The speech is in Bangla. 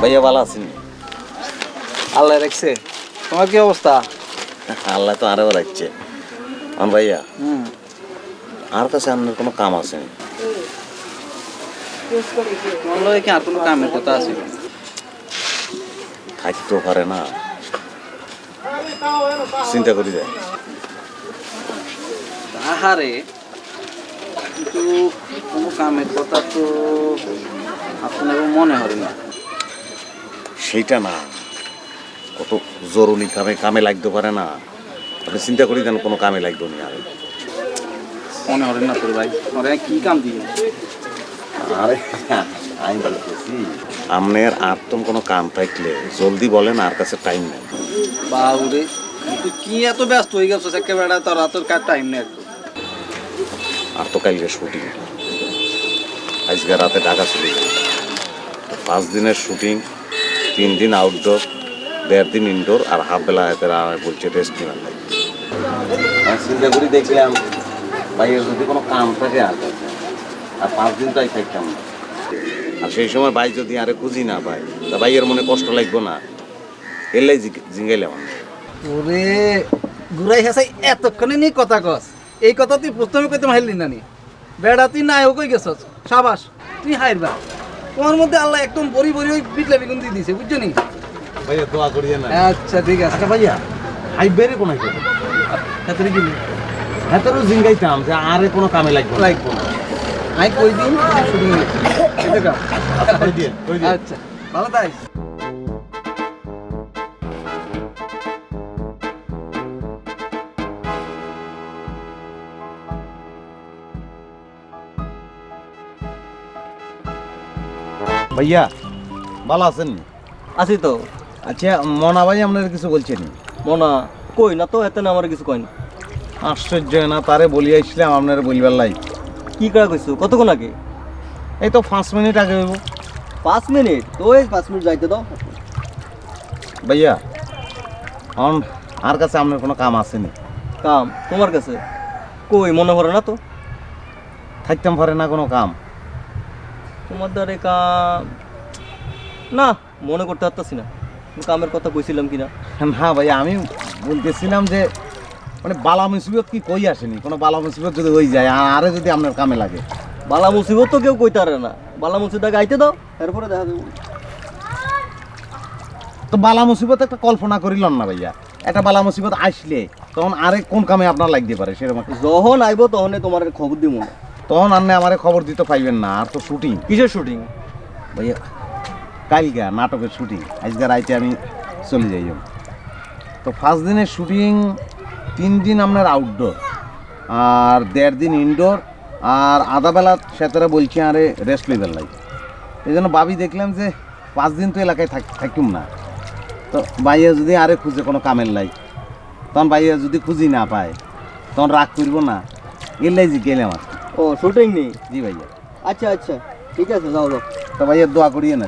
ভাইয়া ভালো আছেন? আল্লাহ রাখছে। তোমার কি অবস্থা? আল্লাহ তো আরও রাখছে। আমার ভাইয়া হুম। আর কাছে আপনার কোনো কাম আছে? কি আর কোনো কামের কথা আছে? থাকতেও পারে না। চিন্তা করি যায় আহারে কিন্তু কোনো কামের কথা তো আপনার মনে হয় না। সেইটা না। কত জরুরি কামে কামে লাগতে পারে না। আপনি চিন্তা করি দেন কোনো কামে লাগতো না। আর মনে হয় না তোর ভাই। ওরা কি কাম দিয়ে? আরে আমি বলতেছি আপনার আর কোনো কাম থাকলে জলদি বলেন আর কাছে টাইম নেই। বাবুরে তুই কি এত ব্যস্ত হয়ে গেছিস? একেবারে তোর তোর কার টাইম নেই। আর তো কালকে শুটিং আজকে রাতে ঢাকা চলে গেল পাঁচ দিনের শুটিং তিন দিন আউটডোর দেড় দিন ইনডোর আর হাফ বেলা এদের আর বলছে রেস্ট নেওয়ার লাগে। চিন্তা করি দেখলাম ভাইয়ের যদি কোনো কাম থাকে আর আর পাঁচ দিন তাই থাকতাম না। আর সেই সময় ভাই যদি আরে খুঁজি না পাই তা ভাইয়ের মনে কষ্ট লাগবো না। এলাই জিঙ্গাইলাম। ওরে ঘুরাই হেসাই এতক্ষণে নিয়ে কথা কস। এই কথা তুই প্রথমে কইতে মাইলি না নি। বেড়া তুই না কই গেছস। সাবাস তুই হাইরবা। তোমার মধ্যে আল্লাহ একদম বড়ি বড়ি ওই বিটলা বেগুন দিয়ে দিয়েছে বুঝছ নি? ভাইয়া দোয়া করিয়ে না আচ্ছা ঠিক আছে। আচ্ছা ভাইয়া হাই কোন আছে হাতের কি হ্যাঁ তোর জিঙ্গাইতাম যে আরে কোনো কামে লাগবে লাগবে না। আই কই দিন? শুধু আচ্ছা। আচ্ছা ভালো তাই ভাইয়া ভালো আছেন? আছি তো। আচ্ছা মনা ভাই আপনার কিছু বলছেন? মনা কই না তো এত না আমার কিছু কই না। আশ্চর্য না তারে বলি আসছিলাম আপনার বলবার লাই। কি করা কইছো? কতক্ষণ আগে? এই তো পাঁচ মিনিট আগে হইব। পাঁচ মিনিট? তো এই পাঁচ মিনিট যাইতে দাও। ভাইয়া আর কাছে আপনার কোনো কাম আসেনি কাম? তোমার কাছে? কই মনে করে না তো? থাকতাম পারে না কোনো কাম। তোমার দ্বারে কাম না মনে করতে পারতাছি না। কামের কথা কইছিলাম কিনা। না ভাইয়া আমি বলতেছিলাম যে মানে বালা মুসিবত কি কই আসেনি? কোনো বালা মুসিবত যদি হয়ে যায় আর যদি আপনার কামে লাগে। বালা মুসিবত তো কেউ কইতে পারে না। বালা মুসিবত আগে আইতে দাও এরপরে দেখা যাবে তো বালা মুসিবত একটা কল্পনা করিলাম না ভাইয়া। একটা বালা মুসিবত আসলে তখন আরে কোন কামে আপনার লাগতে পারে সেরকম যখন আইব তখন তোমার খবর দিব না তখন আপনি আমারে খবর দিতে পাইবেন না আর তো শুটিং কিসের শুটিং ভাইয়া কালকা নাটকের শুটিং আজকে রাইতে আমি চলে যাই তো ফার্স্ট দিনের শুটিং তিন দিন আপনার আউটডোর আর দেড় দিন ইনডোর আর আধাবেলা সেতারা বলছি আরে রেস্ট লেভেল লাই এই জন্য বাবি দেখলাম যে পাঁচ দিন তো এলাকায় থাক থাকিম না। তো বাইয়া যদি আরে খুঁজে কোনো কামের লাই তখন বাইয়া যদি খুঁজি না পায় তখন রাগ করব না। এলাই জি গেলাম আর কি। ও শুটিং নেই? জি ভাইয়া। আচ্ছা আচ্ছা। ঠিক আছে যাও যাও। তো ভাইয়া দোয়া করিয়ে না।